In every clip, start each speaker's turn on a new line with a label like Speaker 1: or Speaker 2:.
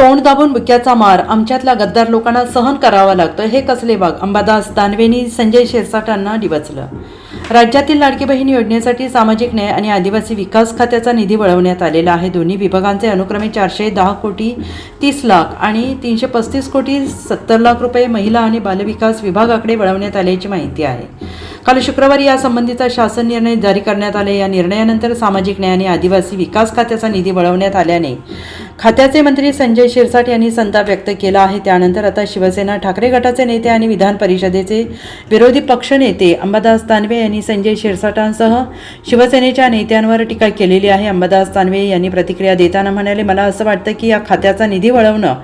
Speaker 1: तोंड दाबून बुक्याचा मार. आमच्यातल्या गद्दार लोकांना सहन करावा लागतो हे कसले वाघ? अंबादास दानवेनी संजय शिरसाटांना डिवचलं राज्यातील लाडकी बहीण योजनेसाठी सामाजिक न्याय आणि आदिवासी विकास खात्याचा निधी वळवण्यात आलेला आहे. दोन्ही विभागांचे अनुक्रमे चारशे दहा कोटी तीस लाख आणि तीनशे पस्तीस कोटी सत्तर लाख रुपये महिला आणि बालविकास विभागाकडे वळवण्यात आल्याची माहिती आहे. काल शुक्रवारी यासंबंधीचा शासन निर्णय जारी करण्यात आले. या निर्णयानंतर सामाजिक न्याय आणि आदिवासी विकास खात्याचा निधी वळवण्यात आल्याने खात्याचे मंत्री संजय शिरसाट यांनी संताप व्यक्त केला आहे. त्यानंतर आता शिवसेना ठाकरे गटाचे नेते आणि विधान परिषदेचे विरोधी पक्षनेते अंबादास दानवे यांनी संजय शिरसाटांसह शिवसेनेच्या नेत्यांवर टीका केलेली आहे. अंबादास दानवे यांनी प्रतिक्रिया देताना म्हणाले मला असं वाटतं की या खात्याचा निधी वळवणं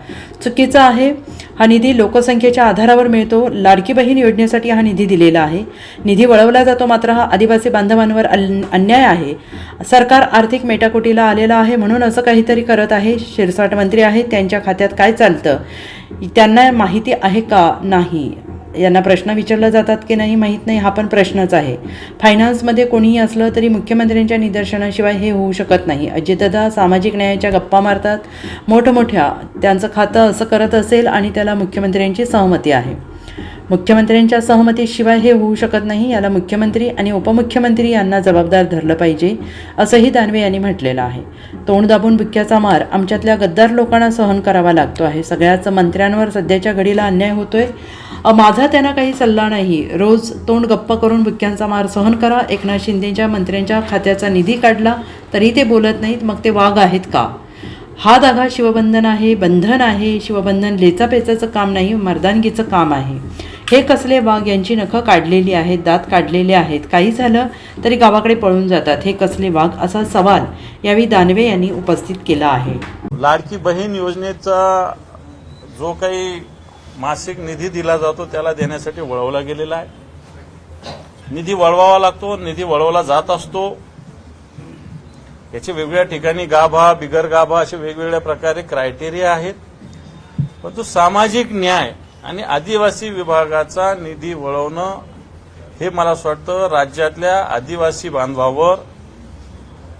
Speaker 1: चुकीचं आहे. हा निधी लोकसंख्येच्या आधारावर मिळतो. लाडकी बहीण योजनेसाठी हा निधी दिलेला आहे. निधी वळवला जातो मात्र हा आदिवासी बांधवांवर अन्याय आहे. सरकार आर्थिक मेटाकुटीला आलेलं आहे म्हणून असं काहीतरी करत आहे. शिरसाट मंत्री आहेत. त्यांच्या खात्यात काय चालतं? त्यांना माहिती आहे का नाही? यांना प्रश्न विचारला जातात की नाही माहीत नाही हा पण प्रश्नच आहे. फायनान्समध्ये कोणीही असलं तरी मुख्यमंत्र्यांच्या निदर्शनाशिवाय हे होऊ शकत नाही. अजितदादा सामाजिक न्यायाच्या गप्पा मारतात मोठमोठ्या त्यांचं खातं असं करत असेल आणि त्याला मुख्यमंत्र्यांची सहमती आहे. मुख्यमंत्र्यांच्या सहमतीशिवाय हे होऊ शकत नाही याला मुख्यमंत्री आणि उपमुख्यमंत्री यांना जबाबदार धरलं पाहिजे असंही दानवे यांनी म्हटलेलं आहे. तोंड दाबून बुक्क्याचा मार आमच्यातल्या गद्दार लोकांना सहन करावा लागतो आहे. सगळ्याच मंत्र्यांवर सध्याच्या घडीला अन्याय होतोय. माझा त्यांना काही सल्ला नाही. रोज तोंड गप्प करून बुक्क्यांचा मार सहन करा. एकनाथ शिंदेच्या मंत्र्यांच्या खात्याचा निधी काढला तरी ते बोलत नाहीत मग ते वाघ आहेत का? हा धागा शिवबंधन आहे बंधन आहे. शिवबंधन लेचापेचाचं काम नाही मर्दानगीचं काम आहे. हे कसले वाघ यांची नखं काढलेली आहेत दात काढलेले आहेत काही झालं तरी गावाकडे पळून जातात. हे कसले वाघ? असा सवाल यावेळी दानवे यांनी उपस्थित केला आहे.
Speaker 2: लाडकी बहीण योजनेचा जो काही मासिक निधी दिला जातो त्याला देण्यासाठी वळवला गेलेला आहे. निधी वळवावा लागतो निधी वळवला जात असतो. याचे वेगवेगळ्या ठिकाणी गाभा बिगर गाभा असे वेगवेगळ्या प्रकारे क्रायटेरिया आहेत. परंतु सामाजिक न्याय आणि आदिवासी विभागाचा निधी वळवणं हे मला असं वाटतं राज्यातल्या आदिवासी बांधवावर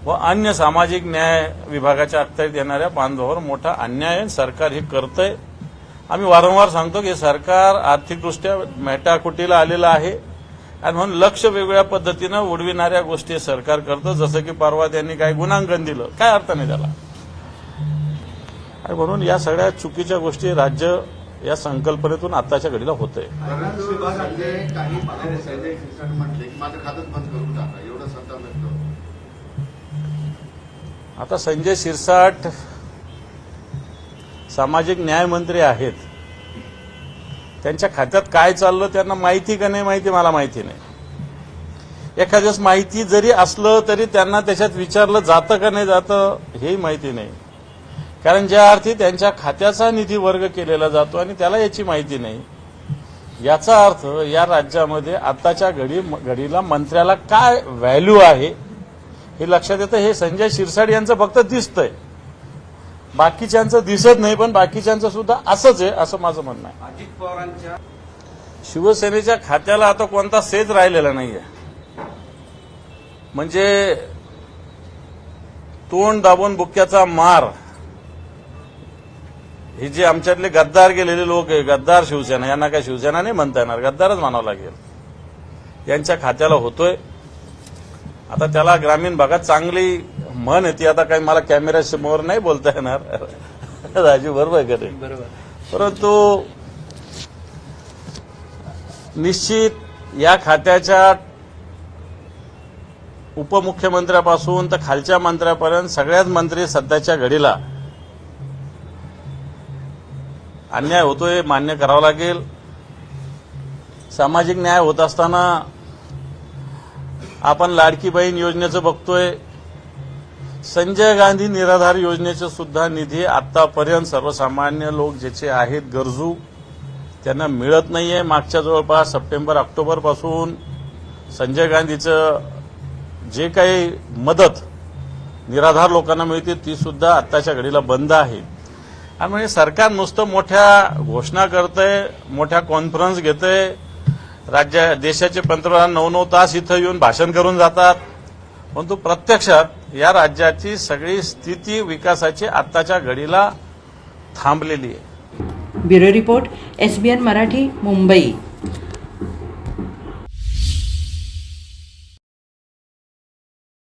Speaker 2: व अन्य सामाजिक न्याय विभागाच्या अखत्यारीत येणाऱ्या बांधवावर मोठा अन्याय सरकार हे करतंय. आम्ही वारंवार सांगतो की सरकार आर्थिकदृष्ट्या मेटाकुटीला आलेलं आहे आणि म्हणून लक्ष वेगवेगळ्या पद्धतीनं उडविणाऱ्या गोष्टी सरकार करतं. जसं की परवा त्यांनी काही गुणांकन दिलं. काय अर्थ नाही त्याला? आणि म्हणून या सगळ्या चुकीच्या गोष्टी राज्य या संकल्पनेतून आताच्या घडीला
Speaker 3: होतं.
Speaker 2: आता संजय शिरसाट सामाजिक न्याय मंत्री आहेत. त्यांच्या खात्यात काय चाललं त्यांना माहिती का नाही माहिती मला माहिती नाही. एखाद्या दिवस माहिती जरी असलं तरी त्यांना त्याच्यात विचारलं जातं का नाही जातं हेही माहिती नाही. कारण ज्या अर्थी त्यांच्या खात्याचा निधी वर्ग केलेला जातो आणि त्याला याची माहिती नाही. याचा अर्थ या राज्यामध्ये आताच्या घडी घडीला मंत्र्याला काय व्हॅल्यू आहे हे लक्षात येतं. हे संजय शिरसाट यांचं फक्त दिसतंय. बाकीच्यांचं दिसत नाही पण बाकीच्यांचं सुद्धा असंच आहे असं माझं म्हणणं आहे.
Speaker 3: अजित पवारांच्या
Speaker 2: शिवसेनेच्या खात्याला आता कोणता सेज राहिलेला नाहीये. म्हणजे तोंड दाबून बुक्क्याचा मार हे जे आमच्यातले गद्दार गेलेले लोक आहे गद्दार शिवसेना यांना काय शिवसेना नाही म्हणता येणार गद्दारच म्हणावं लागेल. यांच्या खात्याला होतोय. आता त्याला ग्रामीण भागात चांगली म्हण आहे ती आता काही मला कॅमेरा समोर नाही बोलता येणार. राजू बरोबर आहे? परंतु निश्चित या खात्याच्या उपमुख्यमंत्र्यापासून तर खालच्या मंत्र्यापर्यंत सगळ्याच मंत्री सध्याच्या घडीला अन्याय होतोय मान्य करावा लागेल. सामाजिक न्याय होत असताना आपण लाडकी बहीण योजनेचं बघतोय. संजय गांधी निराधार योजनेचे सुद्धा निधी आतापर्यंत सर्वसामान्य लोक ज्याचे आहेत गरजू त्यांना मिळत नाहीये. मागच्या जवळपास सप्टेंबर ऑक्टोबरपासून संजय गांधीचं जे काही मदत निराधार लोकांना मिळते ती सुद्धा आत्ताच्या घडीला बंद आहे. आणि म्हणजे सरकार नुसतं मोठ्या घोषणा करतंय मोठ्या कॉन्फरन्स घेतंय. राज्य देशाचे पंतप्रधान नऊ नऊ तास इथं येऊन भाषण करून जातात. परंतु प्रत्यक्षात या राज्याची सगळी स्थिती विकासाची आत्ताच्या घडीला थांबलेली आहे.
Speaker 1: Bureau report S B N Marathi Mumbai.